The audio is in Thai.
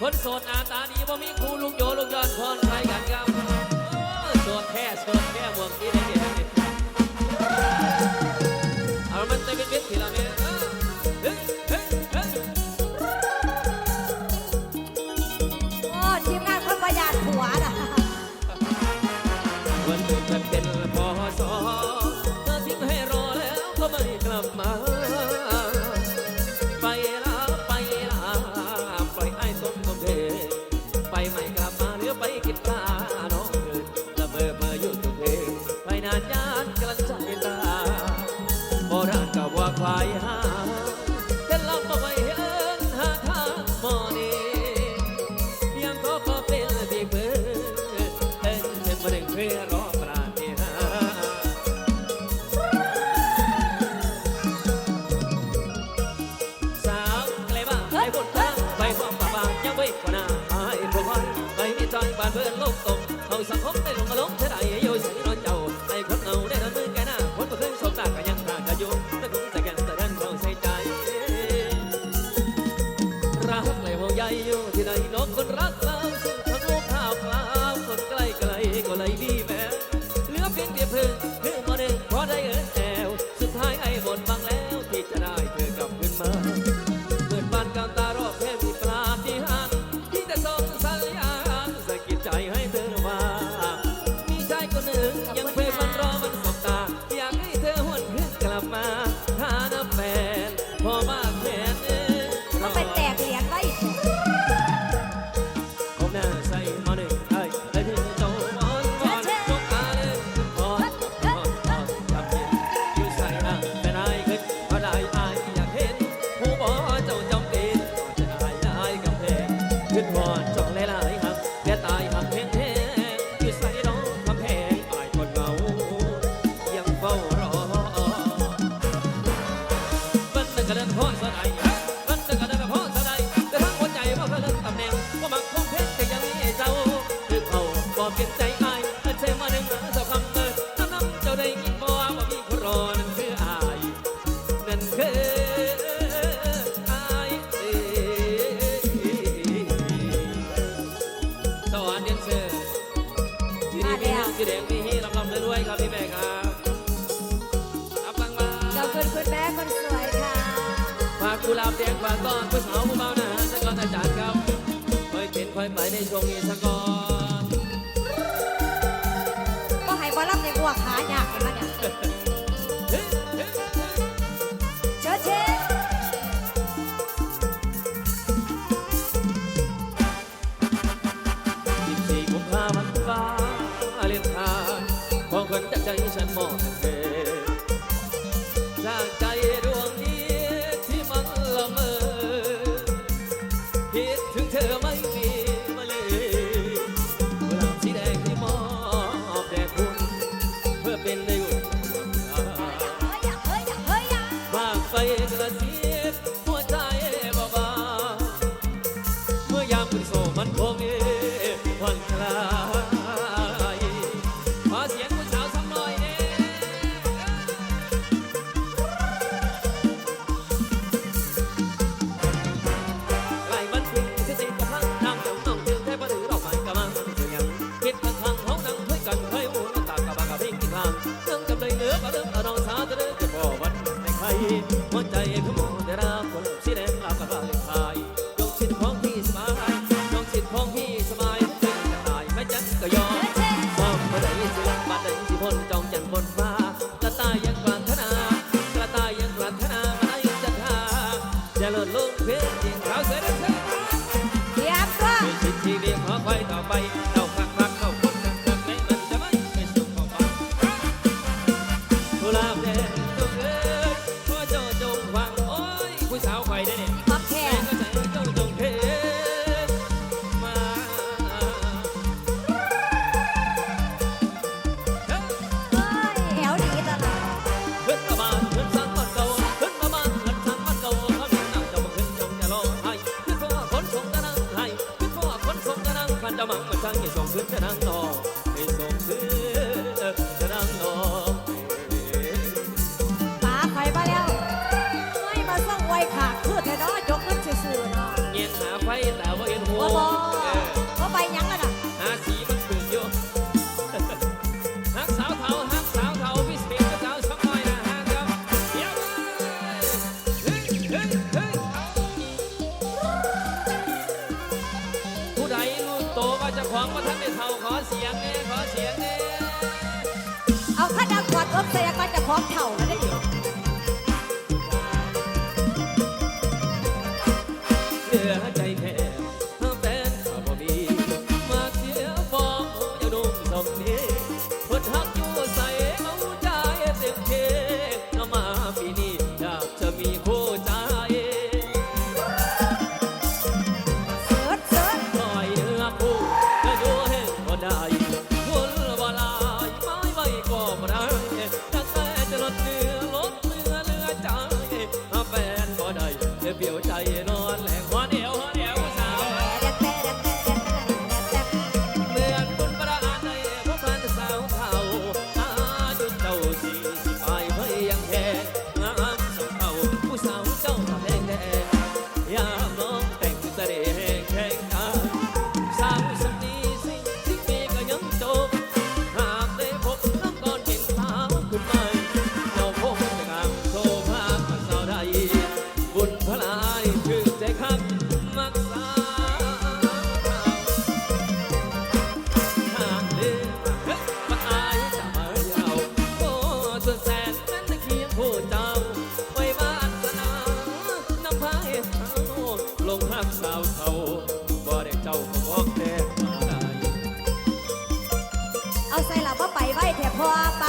คนโสดอาตาดีบ่มีครูลูกโยลูกยอนพรใครกันครับโสดแค่โสดแค่เมืองที่ได้เห็นเอามันจะเป็นเวททีละเม็ด ไฟกว่าหน้าอายบ่วัไปมีจอยบานเบิ่นโลกตกเฮาสังคมได้ลงมาลงเท่าใดโยสินอนเจ้าไอ้คนเงาได้ทำมือแกหน้าคนบ่เคยสบตาก็ยังตาจะอยู่แต่คงแต่แกนแต่ดันเราใส่ใจรักเลยห่วงใยอยู่ที่ไหนน้องคนรัก Bài này? เลิศลุงเพชรยิงเขาเสอเดินเสือเตรียมตัวม่ชิดที่เรียกหอคอยต่อไปเราคักคักเข้าคนคักคักในมันจะไม่ไปสู่ของบ้านกุหลาบแดตัวเอ้ยพ่อเจ้าจงฟังโอ้ยผู้สาวคอยได้เนี่ย ป๊อปแคร์ ขึ้นจอนใปแล้วไม่มาส่งไว้ค่ะคือแท้น้อยกเงินซื่อๆนาเงียบหาไฟแต่ว่าเอ็นหัว อใจแค่แฟนข้าบ่มีมาเสียฟองอย่านุ่มสมนี้เพิ่นฮักอยู่ใส่เอาใจเต็มเทก็มาปีนี้อยากจะมีคู่ใจเสิร์ชเสิร์ชคอยเนื้อคู่จะอยู่เห็นก็ได้คนบ่ลายไม้ไว้ก็บ่ได้ตั้งแต่จะลดเนื้อลดเนื้อเลือใจแฟนบ่ได้เบี้ยวใจนอ ท่า งหักสาวเท่าบ่ได้เจ้าก็บอกแต่มาได้ เอาใส่หลับว่าไปไว้แถบพอ